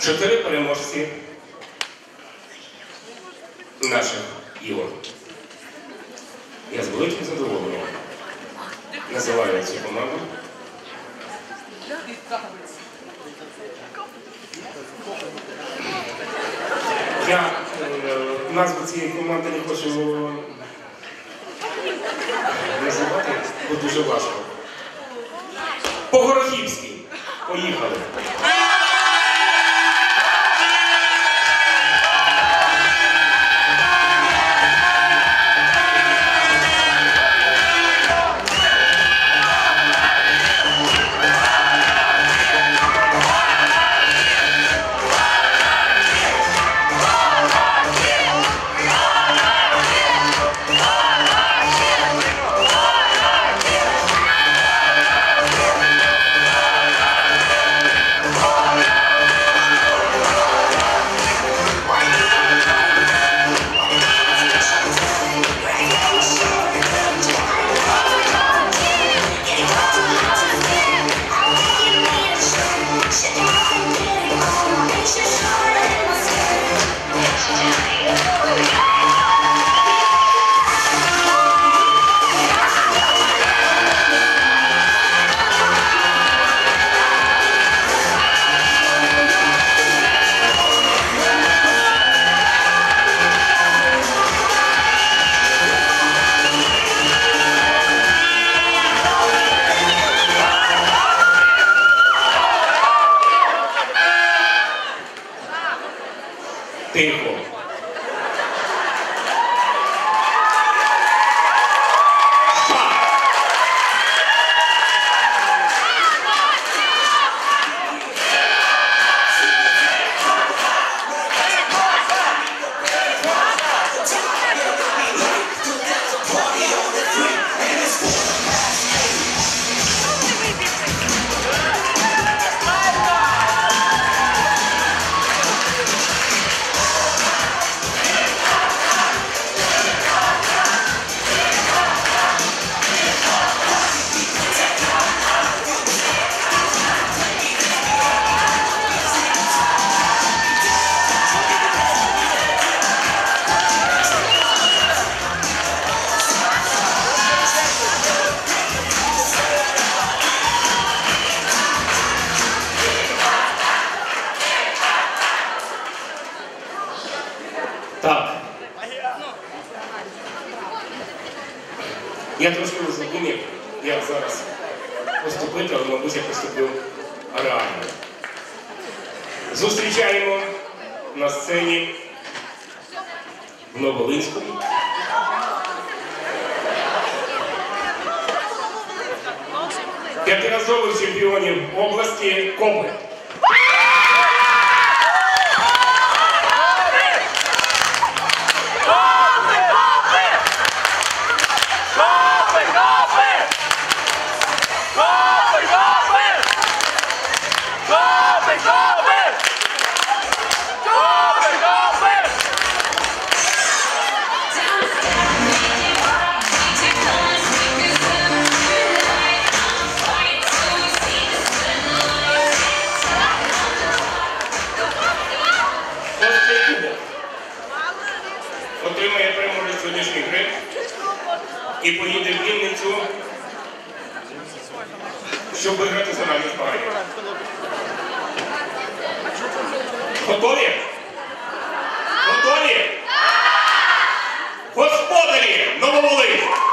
чотири переможці наших ігор. Я з великим задоволенням називаю цю команду. Я е, назву цієї команди не хочу називати, бо дуже важко. По-горохівськи. Поїхали. tempo. Так. Я трошки задумів, як зараз поступити, але, мабуть, я поступив реально. Зустрічаємо на сцені в Новолинському. П'ятиразових чемпіонів області Кобли. Отримає переможець гри і поїде в Вінницю, щоб виграти зональні змагання. Готові? Готові? Господарі Нововолинськ!